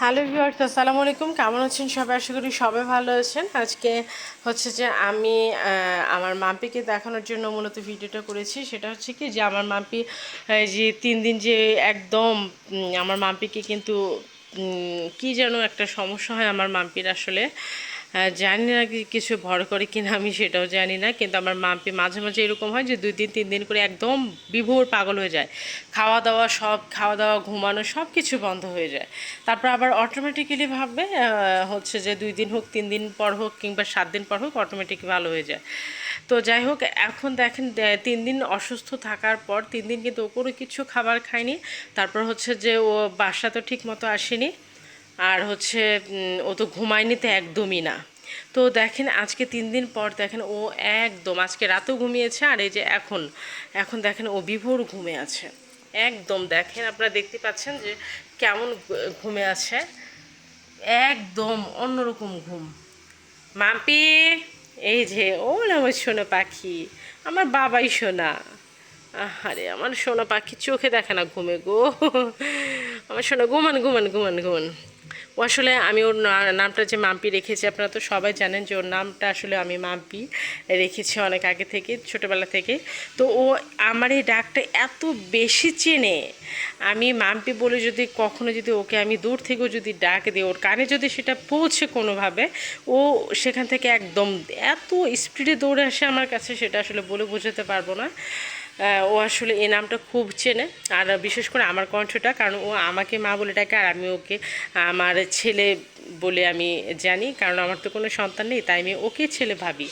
Hello viewers আসসালামু আলাইকুম কেমন আছেন সবাই? আশা করি সবাই ভালো আছেন। আজকে হচ্ছে যে আমি আমার মাম্পিকে দেখানোর জন্য মূলত ভিডিওটা করেছি। সেটা হচ্ছে কি যে আমার মাম্পি যে তিন দিন যে একদম আমার মাম্পিকে কিন্তু কি যেন একটা সমস্যা হয় আমার মাম্পির আসলে। জানি না কিছু ভর করে কিনা, আমি সেটাও জানি না, কিন্তু আমার মাম্পি মাঝে মাঝে এরকম হয় যে দুই দিন, তিন দিন করে একদম বিভোর পাগল হয়ে যায়। খাওয়া দাওয়া সব, খাওয়া দাওয়া, ঘুমানো সব কিছু বন্ধ হয়ে যায়। তারপর আবার অটোমেটিক্যালি ভাববে হচ্ছে যে দুই দিন হোক, তিন দিন পর হোক, কিংবা সাত দিন পর হোক অটোমেটিক ভালো হয়ে যায়। তো যাই হোক, এখন দেখেন তিন দিন অসুস্থ থাকার পর তিন দিন কিন্তু ও কোনো কিছু খাবার খায়নি। তারপর হচ্ছে যে ও বাসা তো ঠিক মতো আসেনি। আর হচ্ছে ও তো ঘুমায়নি তো একদমই না। তো দেখেন, আজকে তিন দিন পর দেখেন, ও একদম, আজকে রাতেও ঘুমিয়েছে, আর এই যে এখন এখন দেখেন ও বিভোর ঘুমে আছে। একদম দেখেন, আপনারা দেখতে পাচ্ছেন যে কেমন ঘুমে আছে। একদম অন্যরকম ঘুম। মাম্পি, এই যে, ও আমার সোনা পাখি, আমার বাবাই সোনা। আরে আমার সোনা পাখি চোখে দেখে না ঘুমে গো। আমার সোনা, ঘুমান ঘুমান ঘুমান ঘুমান। ও আসলে আমি ওর নামটা যে মাম্পি রেখেছি, আপনারা তো সবাই জানেন যে ওর নামটা আসলে আমি মাম্পি রেখেছি অনেক আগে থেকে, ছোটোবেলা থেকে। তো ও আমার এই ডাকটা এত বেশি চেনে। আমি মাম্পি বলে যদি কখনো যদি ওকে আমি দূর থেকেও যদি ডাক দিই, ওর কানে যদি সেটা পৌঁছে কোনোভাবে, ও সেখান থেকে একদম এত স্পিডে দৌড়ে আসে আমার কাছে, সেটা আসলে বলে বোঝাতে পারব না। ও আসলে এ নামটা খুব চেনে। আর বিশেষ করে আমার কণ্ঠটা, কারণ ও আমাকে মা বলে ডাকে আর আমি ওকে, আমার ছেলে বলে আমি জানি, কারণ আমার তো কোনো সন্তান নেই, তাই আমি ওকে ছেলে ভাবি।